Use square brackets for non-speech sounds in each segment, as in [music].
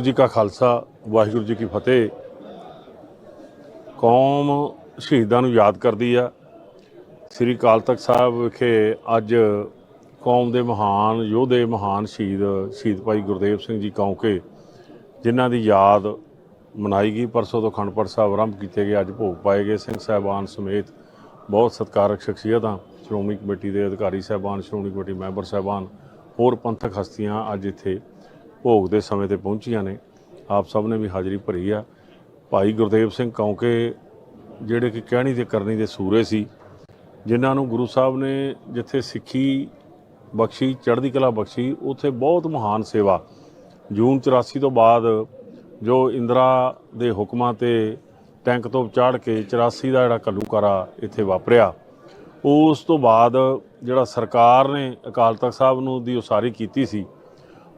ਵਾਹਿਗੁਰੂ ਜੀ ਕਾ ਖਾਲਸਾ, ਵਾਹਿਗੁਰੂ ਜੀ ਕੀ ਫਤਿਹ। ਕੌਮ ਸ਼ਹੀਦਾਂ ਨੂੰ ਯਾਦ ਕਰਦੀ ਆ। ਸ੍ਰੀ ਅਕਾਲ ਤਖਤ ਸਾਹਿਬ ਵਿਖੇ ਅੱਜ ਕੌਮ ਦੇ ਮਹਾਨ, ਯੋਧੇ ਮਹਾਨ ਸ਼ਹੀਦ ਸ਼ਹੀਦ ਭਾਈ ਗੁਰਦੇਵ ਸਿੰਘ ਜੀ ਕੌਂਕੇ, ਜਿਨ੍ਹਾਂ ਦੀ ਯਾਦ ਮਨਾਈ ਗਈ। ਪਰਸੋਂ ਤੋਂ ਖੰਡਪੜ ਸਾਹਿਬ ਆਰੰਭ ਕੀਤੇ ਗਏ। ਅੱਜ ਭੋਗ ਪਾਏ ਗਏ ਸਿੰਘ ਸਾਹਿਬਾਨ ਸਮੇਤ ਬਹੁਤ ਸਤਿਕਾਰਕ ਸ਼ਖਸੀਅਤਾਂ ਸ਼੍ਰੋਮਣੀ ਕਮੇਟੀ ਦੇ ਅਧਿਕਾਰੀ ਸਾਹਿਬਾਨ, ਸ਼੍ਰੋਮਣੀ ਕਮੇਟੀ ਮੈਂਬਰ ਸਾਹਿਬਾਨ, ਹੋਰ ਪੰਥਕ ਹਸਤੀਆਂ ਅੱਜ ਇੱਥੇ ਭੋਗ ਦੇ ਸਮੇਂ ਤੇ ਪਹੁੰਚੀਆਂ ਨੇ। ਆਪ ਸਭ ਨੇ ਵੀ ਹਾਜ਼ਰੀ ਭਰੀ ਆ। ਭਾਈ ਗੁਰਦੇਵ ਸਿੰਘ ਕੌਂਕੇ, ਜਿਹੜੇ ਕਿ ਕਹਿਣੀ ਤੇ ਕਰਨੀ ਦੇ ਸੂਰੇ ਸੀ, ਜਿਨ੍ਹਾਂ ਨੂੰ ਗੁਰੂ ਸਾਹਿਬ ਨੇ ਜਿੱਥੇ ਸਿੱਖੀ ਬਖਸ਼ੀ, ਚੜ੍ਹਦੀ ਕਲਾ ਬਖਸ਼ੀ, ਉੱਥੇ ਬਹੁਤ ਮਹਾਨ ਸੇਵਾ। ਜੂਨ 84 ਤੋਂ ਬਾਅਦ ਜੋ ਇੰਦਰਾ ਦੇ ਹੁਕਮਾਂ ਤੇ ਟੈਂਕ ਤੋਂ ਚਾੜ ਕੇ 84 ਦਾ ਜਿਹੜਾ ਘੱਲੂਕਾਰਾ ਇੱਥੇ ਵਾਪਰਿਆ, ਉਸ ਤੋਂ ਬਾਅਦ ਜਿਹੜਾ ਸਰਕਾਰ ਨੇ ਅਕਾਲ ਤਖਤ ਸਾਹਿਬ ਨੂੰ ਦੀ ਉਸਾਰੀ ਕੀਤੀ ਸੀ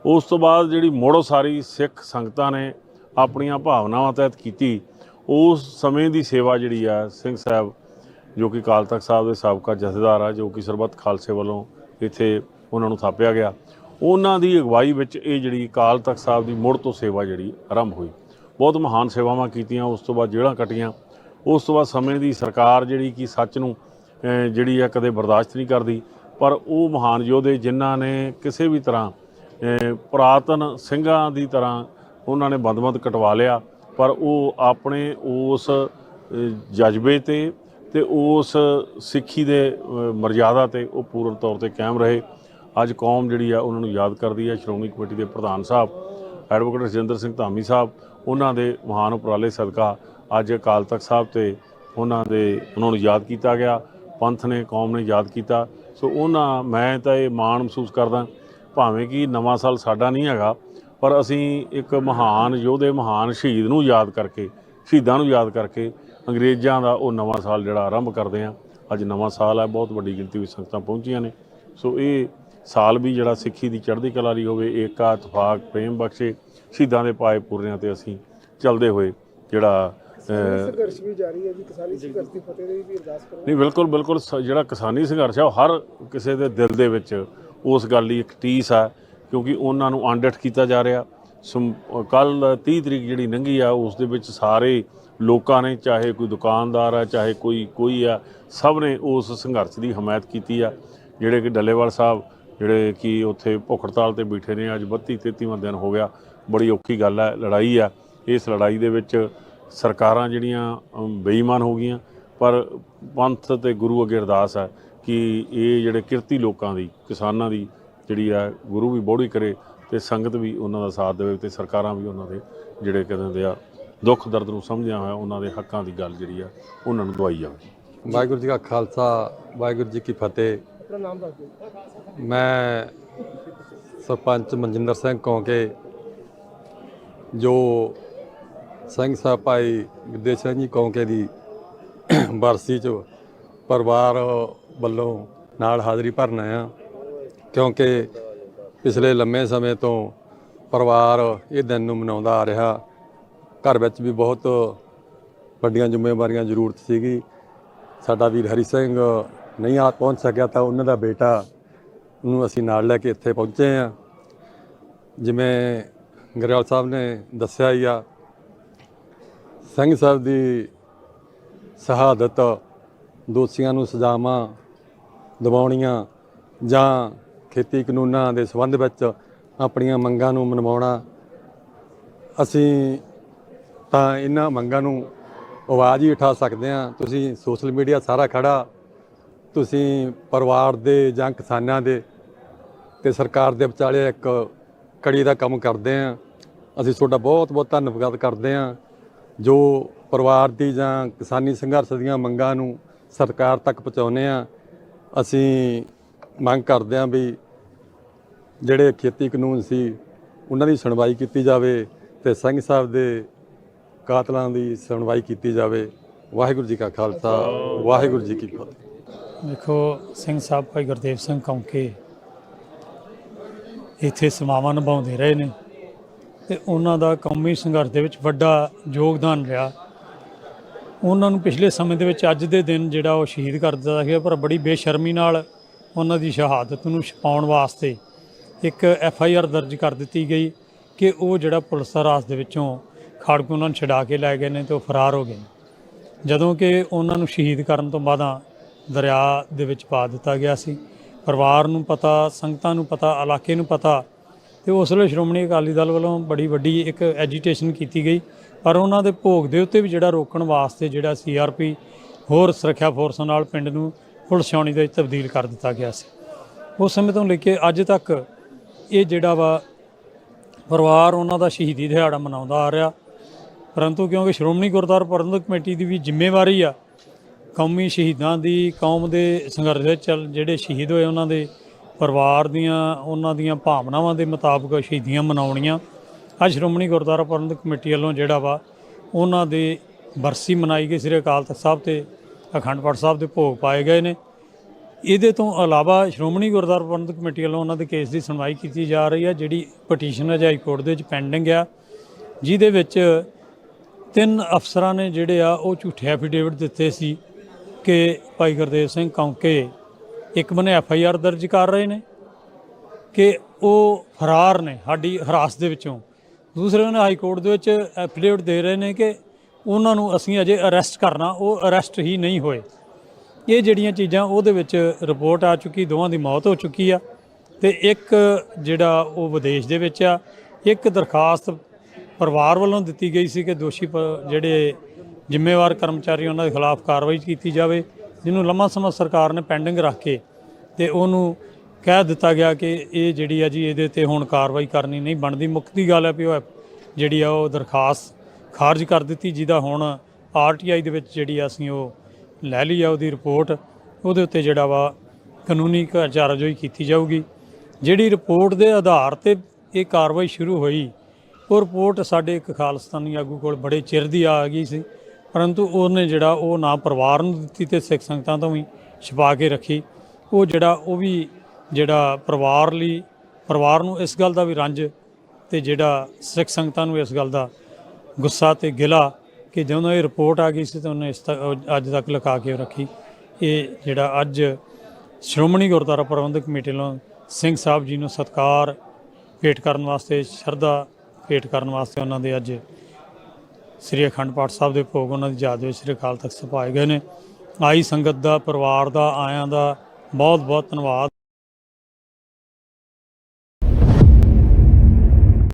ਉਸ ਤੋਂ ਬਾਅਦ ਜਿਹੜੀ ਮੋੜੋ ਸਾਰੀ ਸਿੱਖ ਸੰਗਤਾਂ ਨੇ ਆਪਣੀਆਂ ਭਾਵਨਾਵਾਂ ਤਹਿਤ ਕੀਤੀ, ਉਸ ਸਮੇਂ ਦੀ ਸੇਵਾ ਜਿਹੜੀ ਆ ਸਿੰਘ ਸਾਹਿਬ, ਜੋ ਕਿ ਅਕਾਲ ਤਖਤ ਸਾਹਿਬ ਦੇ ਸਾਬਕਾ ਜਥੇਦਾਰ ਆ, ਜੋ ਕਿ ਸਰਬੱਤ ਖਾਲਸੇ ਵੱਲੋਂ ਇੱਥੇ ਉਹਨਾਂ ਨੂੰ ਥਾਪਿਆ ਗਿਆ, ਉਹਨਾਂ ਦੀ ਅਗਵਾਈ ਵਿੱਚ ਇਹ ਜਿਹੜੀ ਅਕਾਲ ਤਖਤ ਸਾਹਿਬ ਦੀ ਮੁੜ ਤੋਂ ਸੇਵਾ ਜਿਹੜੀ ਆਰੰਭ ਹੋਈ। ਬਹੁਤ ਮਹਾਨ ਸੇਵਾਵਾਂ ਕੀਤੀਆਂ, ਉਸ ਤੋਂ ਬਾਅਦ ਜੇਲ੍ਹਾਂ ਕੱਟੀਆਂ, ਉਸ ਤੋਂ ਬਾਅਦ ਸਮੇਂ ਦੀ ਸਰਕਾਰ ਜਿਹੜੀ ਕਿ ਸੱਚ ਨੂੰ ਜਿਹੜੀ ਆ ਕਦੇ ਬਰਦਾਸ਼ਤ ਨਹੀਂ ਕਰਦੀ, ਪਰ ਉਹ ਮਹਾਨ ਯੋਧੇ ਜਿਨ੍ਹਾਂ ਨੇ ਕਿਸੇ ਵੀ ਤਰ੍ਹਾਂ ਪੁਰਾਤਨ ਸਿੰਘਾਂ ਦੀ ਤਰ੍ਹਾਂ ਉਹਨਾਂ ਨੇ ਬੰਦਬੰਦ ਕਟਵਾ ਲਿਆ, ਪਰ ਉਹ ਆਪਣੇ ਉਸ ਜਜ਼ਬੇ ਤੇ ਤੇ ਉਸ ਸਿੱਖੀ ਦੇ ਮਰਜ਼ਾਦਾ ਤੇ ਉਹ ਪੂਰਨ ਤੌਰ ਤੇ ਕਾਇਮ ਰਹੇ। ਅੱਜ ਕੌਮ ਜਿਹੜੀ ਆ ਉਹਨਾਂ ਨੂੰ ਯਾਦ ਕਰਦੀ ਹੈ ਸ਼੍ਰੋਮਣੀ ਕਮੇਟੀ ਦੇ ਪ੍ਰਧਾਨ ਸਾਹਿਬ, ਐਡਵੋਕੇਟ ਰਜਿੰਦਰ ਸਿੰਘ ਧਾਮੀ ਸਾਹਿਬ, ਉਹਨਾਂ ਦੇ ਮਹਾਨ ਉਪਰਾਲੇ ਸਦਕਾ ਅੱਜ ਅਕਾਲ ਤਖਤ ਸਾਹਿਬ ਤੇ ਉਹਨਾਂ ਦੇ, ਉਹਨਾਂ ਨੂੰ ਯਾਦ ਕੀਤਾ ਗਿਆ, ਪੰਥ ਨੇ, ਕੌਮ ਨੇ ਯਾਦ ਕੀਤਾ। ਸੋ ਉਹਨਾਂ, ਮੈਂ ਤਾਂ ਇਹ ਮਾਣ ਮਹਿਸੂਸ ਕਰਦਾ ਭਾਵੇਂ ਕਿ ਨਵਾਂ ਸਾਲ ਸਾਡਾ ਨਹੀਂ ਹੈਗਾ ਪਰ ਅਸੀਂ ਇੱਕ ਮਹਾਨ ਯੋਧੇ ਮਹਾਨ ਸ਼ਹੀਦ ਨੂੰ ਯਾਦ ਕਰਕੇ ਸ਼ਹੀਦਾਂ ਨੂੰ ਯਾਦ ਕਰਕੇ ਅੰਗਰੇਜ਼ਾਂ ਦਾ ਉਹ ਨਵਾਂ ਸਾਲ ਜਿਹੜਾ ਆਰੰਭ ਕਰਦੇ ਆ ਅੱਜ ਨਵਾਂ ਸਾਲ ਹੈ ਬਹੁਤ ਵੱਡੀ ਗਿਣਤੀ ਵਿੱਚ ਸੰਗਤਾਂ ਪਹੁੰਚੀਆਂ ਨੇ। ਸੋ ਇਹ ਸਾਲ ਵੀ ਜਿਹੜਾ ਸਿੱਖੀ ਦੀ ਚੜ੍ਹਦੀ ਕਲਾ ਲਈ ਹੋਵੇ ਏਕਾ ਇਤਫਾਕ ਪ੍ਰੇਮ ਬਖਸ਼ੇ ਸ਼ਹੀਦਾਂ ਦੇ ਪਾਏ ਪੂਰਿਆਂ ਤੇ ਅਸੀਂ ਚੱਲਦੇ ਹੋਏ ਜਿਹੜਾ ਸੰਘਰਸ਼ ਵੀ ਜਾਰੀ ਹੈ ਜੀ ਕਿਸਾਨੀ ਸੰਘਰਸ਼ ਦੀ ਫਤਿਹ ਦੇ ਵੀ ਅਰਦਾਸ ਕਰੋ ਨਹੀਂ ਬਿਲਕੁਲ ਬਿਲਕੁਲ ਜਿਹੜਾ ਕਿਸਾਨੀ ਸੰਘਰਸ਼ ਹੈ ਉਹ ਹਰ ਕਿਸੇ ਦੇ ਦਿਲ ਦੇ ਵਿੱਚ ਉਸ ਗੱਲ ਲਈ ਇੱਕ ਟੀਸ ਹੈ ਕਿਉਂਕਿ ਉਹਨਾਂ ਨੂੰ ਅਣਡਿੱਠ ਕੀਤਾ ਜਾ ਰਿਹਾ। ਕੱਲ 30 ਤਰੀਕ ਜਿਹੜੀ ਨੰਗੀ ਆ, ਉਸ ਦੇ ਵਿੱਚ ਸਾਰੇ ਲੋਕਾਂ ਨੇ, ਚਾਹੇ ਕੋਈ ਦੁਕਾਨਦਾਰ ਆ, ਚਾਹੇ ਕੋਈ ਕੋਈ ਆ, ਸਭ ਨੇ ਉਸ ਸੰਘਰਸ਼ ਦੀ ਹਮਾਇਤ ਕੀਤੀ ਆ। ਜਿਹੜੇ ਕਿ ਡੱਲੇਵਾਲ ਸਾਹਿਬ, ਜਿਹੜੇ ਕਿ ਉੱਥੇ ਭੁੱਖ ਹੜਤਾਲ ਤੇ ਬੈਠੇ ਨੇ, ਅੱਜ 32 33ਵਾਂ ਦਿਨ ਹੋ ਗਿਆ, ਬੜੀ ਔਖੀ ਗੱਲ ਹੈ ਲੜਾਈ ਆ। ਇਸ ਲੜਾਈ ਦੇ ਵਿੱਚ ਸਰਕਾਰਾਂ ਜਿਹੜੀਆਂ ਬੇਈਮਾਨ ਹੋ ਗਈਆਂ, ਪਰ ਪੰਥ ਤੇ ਗੁਰੂ ਅੱਗੇ ਅਰਦਾਸ ਹੈ ਕਿ ਇਹ ਜਿਹੜੇ ਕਿਰਤੀ ਲੋਕਾਂ ਦੀ, ਕਿਸਾਨਾਂ ਦੀ ਜਿਹੜੀ ਆ, ਗੁਰੂ ਵੀ ਬੋੜੀ ਕਰੇ ਤੇ ਸੰਗਤ ਵੀ ਉਹਨਾਂ ਦਾ ਸਾਥ ਦੇਵੇ ਤੇ ਸਰਕਾਰਾਂ ਵੀ ਉਹਨਾਂ ਦੇ ਜਿਹੜੇ ਕਹਿੰਦੇ ਆ, ਦੁੱਖ ਦਰਦ ਨੂੰ ਸਮਝਿਆ ਹੋਇਆ, ਉਹਨਾਂ ਦੇ ਹੱਕਾਂ ਦੀ ਗੱਲ ਜਿਹੜੀ ਆ, ਉਹਨਾਂ ਨੂੰ ਦਵਾਈ ਜਾਵੇ। ਵਾਹਿਗੁਰੂ ਜੀ ਕਾ ਖਾਲਸਾ, ਵਾਹਿਗੁਰੂ ਜੀ ਕੀ ਫਤਿਹ। ਆਪਣਾ ਨਾਮ ਦੱਸ ਦਿਓ ਮੈਂ ਸਰਪੰਚ ਮਨਜਿੰਦਰ ਸਿੰਘ ਕੌਂਕੇ, ਜੋ ਸਿੰਘ ਸਾਹਿਬ ਭਾਈ ਵਿਦੇ ਸਿੰਘ ਜੀ ਕੌਂਕੇ ਦੀ [coughs] ਬਰਸੀ ਚ ਪਰਿਵਾਰ ਵੱਲੋਂ ਨਾਲ ਹਾਜ਼ਰੀ ਭਰਨ ਆਇਆ ਕਿਉਂਕਿ ਪਿਛਲੇ ਲੰਮੇ ਸਮੇਂ ਤੋਂ ਪਰਿਵਾਰ ਇਹ ਦਿਨ ਨੂੰ ਮਨਾਉਂਦਾ ਆ ਰਿਹਾ। ਘਰ ਵਿੱਚ ਵੀ ਬਹੁਤ ਵੱਡੀਆਂ ਜ਼ਿੰਮੇਵਾਰੀਆਂ, ਜ਼ਰੂਰਤ ਸੀਗੀ। ਸਾਡਾ ਵੀਰ ਹਰੀ ਸਿੰਘ ਨਹੀਂ ਆ ਪਹੁੰਚ ਸਕਿਆ ਤਾਂ ਉਹਨਾਂ ਦਾ ਬੇਟਾ ਨੂੰ ਅਸੀਂ ਨਾਲ ਲੈ ਕੇ ਇੱਥੇ ਪਹੁੰਚੇ ਆ ਜਿਵੇਂ ਗਰੇਵਾਲ ਸਾਹਿਬ ਨੇ ਦੱਸਿਆ ਹੀ ਆ, ਸਿੰਘ ਸਾਹਿਬ ਦੀ ਸ਼ਹਾਦਤ ਦੋਸ਼ੀਆਂ ਨੂੰ ਸਜ਼ਾਵਾਂ ਦਿਵਾਉਣੀਆਂ ਜਾਂ ਖੇਤੀ ਕਾਨੂੰਨਾਂ ਦੇ ਸੰਬੰਧ ਵਿੱਚ ਆਪਣੀਆਂ ਮੰਗਾਂ ਨੂੰ ਮਨਵਾਉਣਾ। ਅਸੀਂ ਤਾਂ ਇਹਨਾਂ ਮੰਗਾਂ ਨੂੰ ਆਵਾਜ਼ ਹੀ ਉਠਾ ਸਕਦੇ ਹਾਂ। ਤੁਸੀਂ ਸੋਸ਼ਲ ਮੀਡੀਆ ਸਾਰਾ ਖੜਾ। ਤੁਸੀਂ ਪਰਿਵਾਰ ਦੇ ਜਾਂ ਕਿਸਾਨਾਂ ਦੇ ਤੇ ਸਰਕਾਰ ਦੇ ਵਿਚਾਲੇ ਇੱਕ ਕੜੀ ਦਾ ਕੰਮ ਕਰਦੇ ਆ ਅਸੀਂ ਤੁਹਾਡਾ ਬਹੁਤ ਬਹੁਤ ਧੰਨਵਾਦ ਕਰਦੇ ਆ ਜੋ ਪਰਿਵਾਰ ਦੀ ਜਾਂ ਕਿਸਾਨੀ ਸੰਘਰਸ਼ ਦੀਆਂ ਮੰਗਾਂ ਨੂੰ ਸਰਕਾਰ ਤੱਕ ਪਹੁੰਚਾਉਂਦੇ ਆ ਅਸੀਂ ਮੰਗ ਕਰਦੇ ਹਾਂ ਵੀ ਜਿਹੜੇ ਖੇਤੀ ਕਾਨੂੰਨ ਸੀ, ਉਹਨਾਂ ਦੀ ਸੁਣਵਾਈ ਕੀਤੀ ਜਾਵੇ ਤੇ ਸਿੰਘ ਸਾਹਿਬ ਦੇ ਕਾਤਲਾਂ ਦੀ ਸੁਣਵਾਈ ਕੀਤੀ ਜਾਵੇ। ਵਾਹਿਗੁਰੂ ਜੀ ਕਾ ਖਾਲਸਾ, ਵਾਹਿਗੁਰੂ ਜੀ ਕੀ ਫਤਿਹ। ਦੇਖੋ, ਸਿੰਘ ਸਾਹਿਬ ਭਾਈ ਗੁਰਦੇਵ ਸਿੰਘ ਕੌਂਕੇ ਇੱਥੇ ਸਮਾਵਾਂ ਨਿਭਾਉਂਦੇ ਰਹੇ ਨੇ ਤੇ ਉਹਨਾਂ ਦਾ ਕੌਮੀ ਸੰਘਰਸ਼ ਦੇ ਵਿੱਚ ਵੱਡਾ ਯੋਗਦਾਨ ਰਿਹਾ। ਉਹਨਾਂ ਨੂੰ ਪਿਛਲੇ ਸਮੇਂ ਦੇ ਵਿੱਚ ਅੱਜ ਦੇ ਦਿਨ ਜਿਹੜਾ ਉਹ ਸ਼ਹੀਦ ਕਰ ਦਿੱਤਾ ਗਿਆ, ਪਰ ਬੜੀ ਬੇਸ਼ਰਮੀ ਨਾਲ ਉਹਨਾਂ ਦੀ ਸ਼ਹਾਦਤ ਨੂੰ ਛਪਾਉਣ ਵਾਸਤੇ ਇੱਕ ਐਫ ਆਈ ਆਰ ਦਰਜ ਕਰ ਦਿੱਤੀ ਗਈ ਕਿ ਉਹ ਜਿਹੜਾ ਪੁਲਿਸ ਰਾਸ ਦੇ ਵਿੱਚੋਂ ਖਾੜਕੂ ਉਹਨਾਂ ਨੂੰ ਛਡਾ ਕੇ ਲੈ ਗਏ ਨੇ ਤੇ ਉਹ ਫਰਾਰ ਹੋ ਗਏ ਨੇ। ਜਦੋਂ ਕਿ ਉਹਨਾਂ ਨੂੰ ਸ਼ਹੀਦ ਕਰਨ ਤੋਂ ਬਾਅਦਾਂ ਦਰਿਆ ਦੇ ਵਿੱਚ ਪਾ ਦਿੱਤਾ ਗਿਆ ਸੀ ਪਰਿਵਾਰ ਨੂੰ ਪਤਾ, ਸੰਗਤਾਂ ਨੂੰ ਪਤਾ, ਇਲਾਕੇ ਨੂੰ ਪਤਾ ਤੇ ਉਸ ਵੇਲੇ ਸ਼੍ਰੋਮਣੀ ਅਕਾਲੀ ਦਲ ਵੱਲੋਂ ਬੜੀ ਵੱਡੀ ਇੱਕ ਐਜੀਟੇਸ਼ਨ ਕੀਤੀ ਗਈ ਪਰ ਉਹਨਾਂ ਦੇ ਭੋਗ ਦੇ ਉੱਤੇ ਵੀ ਜਿਹੜਾ ਰੋਕਣ ਵਾਸਤੇ ਜਿਹੜਾ ਸੀਆਰਪੀ ਹੋਰ ਸੁਰੱਖਿਆ ਫੋਰਸਾਂ ਨਾਲ ਪਿੰਡ ਨੂੰ ਪੁਲਿਸ ਛਾਉਣੀ ਦੇ ਵਿੱਚ ਤਬਦੀਲ ਕਰ ਦਿੱਤਾ ਗਿਆ ਸੀ। ਉਸ ਸਮੇਂ ਤੋਂ ਲੈ ਕੇ ਅੱਜ ਤੱਕ ਇਹ ਜਿਹੜਾ ਵਾ ਪਰਿਵਾਰ ਉਹਨਾਂ ਦਾ ਸ਼ਹੀਦੀ ਦਿਹਾੜਾ ਮਨਾਉਂਦਾ ਆ ਰਿਹਾ। ਪਰੰਤੂ ਕਿਉਂਕਿ ਸ਼੍ਰੋਮਣੀ ਗੁਰਦੁਆਰਾ ਪ੍ਰਬੰਧਕ ਕਮੇਟੀ ਦੀ ਵੀ ਜ਼ਿੰਮੇਵਾਰੀ ਆ, ਕੌਮੀ ਸ਼ਹੀਦਾਂ ਦੀ, ਕੌਮ ਦੇ ਸੰਘਰਸ਼ ਵਿੱਚ ਜਿਹੜੇ ਸ਼ਹੀਦ ਹੋਏ ਉਹਨਾਂ ਦੇ ਪਰਿਵਾਰ ਦੀਆਂ, ਉਹਨਾਂ ਦੀਆਂ ਭਾਵਨਾਵਾਂ ਦੇ ਮੁਤਾਬਕ ਸ਼ਹੀਦੀਆਂ ਮਨਾਉਣੀਆਂ ਅੱਜ ਸ਼੍ਰੋਮਣੀ ਗੁਰਦੁਆਰਾ ਪ੍ਰਬੰਧਕ ਕਮੇਟੀ ਵੱਲੋਂ ਜਿਹੜਾ ਵਾ, ਉਹਨਾਂ ਦੇ ਬਰਸੀ ਮਨਾਈ ਗਈ ਸ੍ਰੀ ਅਕਾਲ ਤਖਤ ਸਾਹਿਬ ਤੇ ਅਖੰਡ ਪਾਠ ਸਾਹਿਬ ਦੇ ਭੋਗ ਪਾਏ ਗਏ ਨੇ। ਇਹਦੇ ਤੋਂ ਇਲਾਵਾ ਸ਼੍ਰੋਮਣੀ ਗੁਰਦੁਆਰਾ ਪ੍ਰਬੰਧਕ ਕਮੇਟੀ ਵੱਲੋਂ ਉਹਨਾਂ ਦੇ ਕੇਸ ਦੀ ਸੁਣਵਾਈ ਕੀਤੀ ਜਾ ਰਹੀ ਹੈ, ਜਿਹੜੀ ਪਟੀਸ਼ਨ ਹੈ ਹਾਈ ਕੋਰਟ ਦੇ ਵਿੱਚ ਪੈਂਡਿੰਗ ਆ। ਜਿਹਦੇ ਵਿੱਚ ਤਿੰਨ ਅਫਸਰਾਂ ਨੇ ਜਿਹੜੇ ਆ, ਉਹ ਝੂਠੇ ਐਫੀਡੇਵਿਟ ਦਿੱਤੇ ਸੀ ਕਿ ਭਾਈ ਗੁਰਦੇਵ ਸਿੰਘ ਕੌਂਕੇ ਇੱਕ ਬਨੇ ਐਫ ਆਈ ਆਰ ਦਰਜ ਕਰ ਰਹੇ ਨੇ, ਕਿ ਉਹ ਫਰਾਰ ਨੇ, ਸਾਡੀ ਹਰਾਸ ਦੇ ਵਿੱਚੋਂ। ਦੂਸਰੇ ਨੇ ਹਾਈ ਕੋਰਟ ਦੇ ਵਿੱਚ ਐਫੀਡੇਵਿਟ ਦੇ ਰਹੇ ਨੇ ਕਿ ਉਹਨਾਂ ਨੂੰ ਅਸੀਂ ਅਜੇ ਅਰੈਸਟ ਕਰਨਾ, ਉਹ ਅਰੈਸਟ ਹੀ ਨਹੀਂ ਹੋਏ। ਇਹ ਜਿਹੜੀਆਂ ਚੀਜ਼ਾਂ ਉਹਦੇ ਵਿੱਚ ਰਿਪੋਰਟ ਆ ਚੁੱਕੀ, ਦੋਵਾਂ ਦੀ ਮੌਤ ਹੋ ਚੁੱਕੀ ਆ ਤੇ ਇੱਕ ਜਿਹੜਾ ਉਹ ਵਿਦੇਸ਼ ਦੇ ਵਿੱਚ ਆ, ਇੱਕ ਦਰਖਾਸਤ ਪਰਿਵਾਰ ਵੱਲੋਂ ਦਿੱਤੀ ਗਈ ਸੀ ਕਿ ਦੋਸ਼ੀ ਪ- ਜਿਹੜੇ ਜ਼ਿੰਮੇਵਾਰ ਕਰਮਚਾਰੀ ਉਹਨਾਂ ਦੇ ਖਿਲਾਫ ਕਾਰਵਾਈ ਕੀਤੀ ਜਾਵੇ, ਜਿਹਨੂੰ ਲੰਮਾ ਸਮਾਂ ਸਰਕਾਰ ਨੇ ਪੈਂਡਿੰਗ ਰੱਖ ਕੇ ਤੇ ਉਹਨੂੰ ਕਹਿ ਦਿੱਤਾ ਗਿਆ ਕਿ ਇਹ ਜਿਹੜੀ ਆ ਜੀ ਇਹਦੇ ਤੇ ਹੁਣ ਕਾਰਵਾਈ ਕਰਨੀ ਨਹੀਂ ਬਣਦੀ। ਮੁੱਕਦੀ ਗੱਲ ਹੈ ਵੀ ਉਹ ਜਿਹੜੀ ਆ ਉਹ ਦਰਖਾਸਤ ਖਾਰਜ ਕਰ ਦਿੱਤੀ, ਜਿਹਦਾ ਹੁਣ ਆਰਟੀਆਈ ਦੇ ਵਿੱਚ ਜਿਹੜੀ ਅਸੀਂ ਉਹ ਲੈ ਲਈ ਆ ਉਹਦੀ ਰਿਪੋਰਟ, ਉਹਦੇ ਉੱਤੇ ਜਿਹੜਾ ਵਾ ਕਾਨੂੰਨੀ ਕਾਰਜਵਾਈ ਕੀਤੀ ਜਾਊਗੀ। ਜਿਹੜੀ ਰਿਪੋਰਟ ਦੇ ਆਧਾਰ ਤੇ ਇਹ ਕਾਰਵਾਈ ਸ਼ੁਰੂ ਹੋਈ, ਉਹ ਰਿਪੋਰਟ ਸਾਡੇ ਇੱਕ ਖਾਲਸਤਾਨੀ ਆਗੂ ਕੋਲ ਬੜੇ ਚਿਰ ਦੀ ਆ ਗਈ ਸੀ, ਪਰੰਤੂ ਉਹਨੇ ਜਿਹੜਾ ਉਹ ਨਾ ਪਰਿਵਾਰ ਨੂੰ ਦਿੱਤੀ ਤੇ ਸਿੱਖ ਸੰਗਤਾਂ ਤੋਂ ਵੀ ਛਪਾ ਕੇ ਰੱਖੀ। ਉਹ ਜਿਹੜਾ ਉਹ ਵੀ ਜਿਹੜਾ ਪਰਿਵਾਰ ਲਈ, ਪਰਿਵਾਰ ਨੂੰ ਇਸ ਗੱਲ ਦਾ ਵੀ ਰੰਜ ਤੇ ਜਿਹੜਾ ਸਿੱਖ ਸੰਗਤਾਂ ਨੂੰ ਇਸ ਗੱਲ ਦਾ ਗੁੱਸਾ ਤੇ ਗਿਲਾ ਕਿ ਜਦੋਂ ਇਹ ਰਿਪੋਰਟ ਆ ਗਈ ਸੀ ਤਾਂ ਉਹਨੇ ਇਸ ਤੱਕ ਅੱਜ ਤੱਕ ਲੁਕਾ ਕੇ ਰੱਖੀ। ਇਹ ਜਿਹੜਾ ਅੱਜ ਸ਼੍ਰੋਮਣੀ ਗੁਰਦੁਆਰਾ ਪ੍ਰਬੰਧਕ ਕਮੇਟੀ ਵੱਲੋਂ ਸਿੰਘ ਸਾਹਿਬ ਜੀ ਨੂੰ ਸਤਕਾਰ ਭੇਟ ਕਰਨ ਵਾਸਤੇ, ਸ਼ਰਧਾ ਭੇਟ ਕਰਨ ਵਾਸਤੇ ਉਹਨਾਂ ਦੇ ਅੱਜ ਸ੍ਰੀ ਅਖੰਡ ਪਾਠ ਸਾਹਿਬ ਦੇ ਭੋਗ ਉਹਨਾਂ ਦੀ ਯਾਦ ਵਿੱਚ ਸ੍ਰੀ ਅਕਾਲ ਤਖਤ ਸਪਾਏ ਗਏ ਨੇ। ਆਈ ਸੰਗਤ ਦਾ, ਪਰਿਵਾਰ ਦਾ, ਆਇਆਂ ਦਾ ਬਹੁਤ ਬਹੁਤ ਧੰਨਵਾਦ।